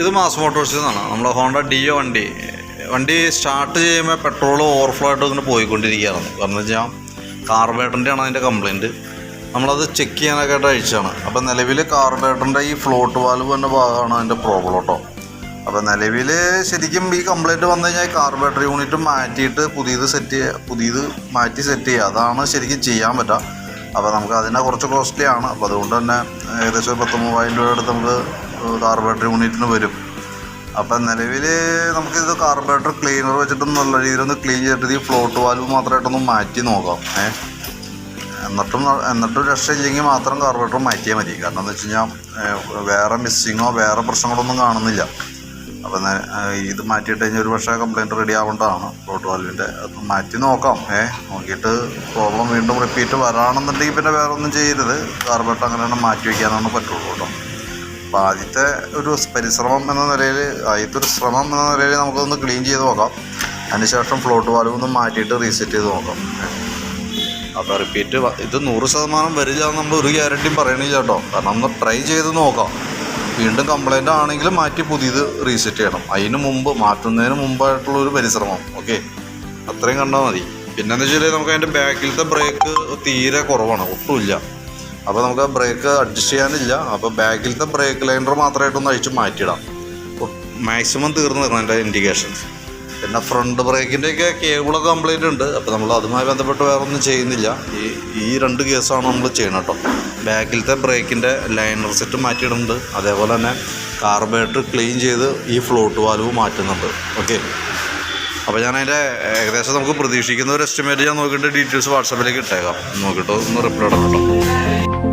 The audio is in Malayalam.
ഇത് മാസ് മോട്ടോഴ്സിൽ നിന്നാണ് നമ്മളെ ഹോണ്ട ഡിയോ വണ്ടി. വണ്ടി സ്റ്റാർട്ട് ചെയ്യുമ്പോൾ പെട്രോൾ ഓവർഫ്ലോ ആയിട്ട് ഇങ്ങനെ പോയിക്കൊണ്ടിരിക്കുകയാണ്. കാരണം വെച്ചാൽ കാർബേറ്ററിന്റെയാണ് അതിന്റെ കംപ്ലയിന്റ് നമ്മളത് ചെക്ക് ചെയ്യാനൊക്കെ ആയിട്ട് അയച്ചാണ് അപ്പോൾ നിലവിൽ കാർബേറ്ററിന്റെ ഈ ഫ്ലോട്ട് വാൽവ് എന്ന ഭാഗമാണ് അതിന്റെ പ്രോബ്ലം കേട്ടോ അപ്പോൾ നിലവിൽ ശരിക്കും ഈ കംപ്ലയിന്റ് വന്നു കഴിഞ്ഞാൽ കാർബേറ്റർ യൂണിറ്റ് മാറ്റിയിട്ട് പുതിയത് സെറ്റ് ചെയ്യുക പുതിയത് മാറ്റി സെറ്റ് ചെയ്യുക അതാണ് ശരിക്കും ചെയ്യാൻ പറ്റുക അപ്പോൾ നമുക്ക് അതിനെ കുറച്ച് കോസ്റ്റ്ലി ആണ്. അപ്പോൾ അതുകൊണ്ട് തന്നെ ഏകദേശം ഒരു പത്ത് മൂവായിരം രൂപ അടുത്ത് നമുക്ക് കാർബേറ്റർ യൂണിറ്റിന് വരും. അപ്പം നിലവിൽ നമുക്കിത് കാർബേറ്റർ ക്ലീനർ വെച്ചിട്ടും നല്ല രീതിയിലൊന്ന് ക്ലീൻ ചെയ്തിട്ട് ഈ ഫ്ലോട്ട് വാൽവ് മാത്രമായിട്ടൊന്ന് മാറ്റി നോക്കാം. ഏ? എന്നിട്ടും എന്നിട്ടും രക്ഷയില്ലെങ്കിൽ മാത്രം കാർബേറ്റർ മാറ്റിയാൽ മതി. കാരണം എന്ന് വെച്ച് കഴിഞ്ഞാൽ വേറെ മിസ്സിങ്ങോ വേറെ പ്രശ്നങ്ങളൊന്നും കാണുന്നില്ല. അപ്പം ഇത് മാറ്റിയിട്ട് കഴിഞ്ഞാൽ ഒരു പക്ഷേ കംപ്ലയിന്റ് റെഡി ആവേണ്ടതാണ്. ഫ്ലോട്ട് വാൽവിന്റെ അത് മാറ്റി നോക്കാം. ഏ നോക്കിയിട്ട് പ്രോബ്ലം വീണ്ടും റിപ്പീറ്റ് വരാണെന്നുണ്ടെങ്കിൽ പിന്നെ വേറെ ഒന്നും ചെയ്യരുത്. കാർബേറ്റർ അങ്ങനെ മാറ്റി വയ്ക്കാനാണ് പറ്റുള്ളൂ കേട്ടോ. അപ്പോൾ ആദ്യത്തെ ഒരു പരിശ്രമം എന്ന നിലയിൽ ആദ്യത്തെ ഒരു ശ്രമം എന്ന നിലയിൽ നമുക്കൊന്ന് ക്ലീൻ ചെയ്ത് നോക്കാം. അതിനുശേഷം ഫ്ലോട്ട് വാൽവ് ഒന്ന് മാറ്റിയിട്ട് റീസെറ്റ് ചെയ്ത് നോക്കാം. അപ്പോൾ റിപ്പീറ്റ് ഇത് നൂറ് ശതമാനം വരില്ല നമ്മൾ ഒരു ഗ്യാരണ്ടിയും പറയണില്ല കേട്ടോ. കാരണം ഒന്ന് ട്രൈ ചെയ്ത് നോക്കാം. വീണ്ടും കംപ്ലൈന്റ് ആണെങ്കിൽ മാറ്റി പുതിയത് റീസെറ്റ് ചെയ്യണം. അതിന് മുമ്പ് മാറ്റുന്നതിന് മുമ്പായിട്ടുള്ള ഒരു പരിശ്രമം. ഓക്കെ അത്രയും കണ്ടാൽ മതി. പിന്നെന്ന് വെച്ചാൽ നമുക്ക് അതിന്റെ ബാക്കിലത്തെ ബ്രേക്ക് തീരെ കുറവാണ്. ഒട്ടുമില്ല അപ്പോൾ നമുക്ക് ബ്രേക്ക് അഡ്ജസ്റ്റ് ചെയ്യാനില്ല. അപ്പോൾ ബാക്കിലത്തെ ബ്രേക്ക് ലൈനർ മാത്രമായിട്ടൊന്ന് അഴിച്ച് മാറ്റിയിടാം. മാക്സിമം തീർന്നു തരണം എന്റെ ഇൻഡിക്കേഷൻ പിന്നെ ഫ്രണ്ട് ബ്രേക്കിന്റെയൊക്കെ കേബിളൊക്കെ കംപ്ലൈന്റ് ഉണ്ട്. അപ്പോൾ നമ്മൾ അതുമായി ബന്ധപ്പെട്ട് വേറെ ഒന്നും ചെയ്യുന്നില്ല. ഈ ഈ രണ്ട് കേസാണ് നമ്മൾ ചെയ്യണം കേട്ടോ. ബാക്കിലത്തെ ബ്രേക്കിന്റെ ലൈനർ സെറ്റ് മാറ്റിയിടുന്നുണ്ട്. അതേപോലെ തന്നെ കാർബേറ്റർ ക്ലീൻ ചെയ്ത് ഈ ഫ്ലോട്ട് വാൽവ് മാറ്റുന്നുണ്ട്. ഓക്കെ അപ്പോൾ ഞാൻ അതിന്റെ ഏകദേശം നമുക്ക് പ്രതീക്ഷിക്കുന്ന ഒരു എസ്റ്റിമേറ്റ് ഞാൻ നോക്കിയിട്ട് ഡീറ്റെയിൽസ് വാട്സാപ്പിലേക്ക് ഇട്ടേക്കാം. നോക്കിയിട്ട് ഒന്ന് റിപ്ലൈ ഇടണം കേട്ടോ.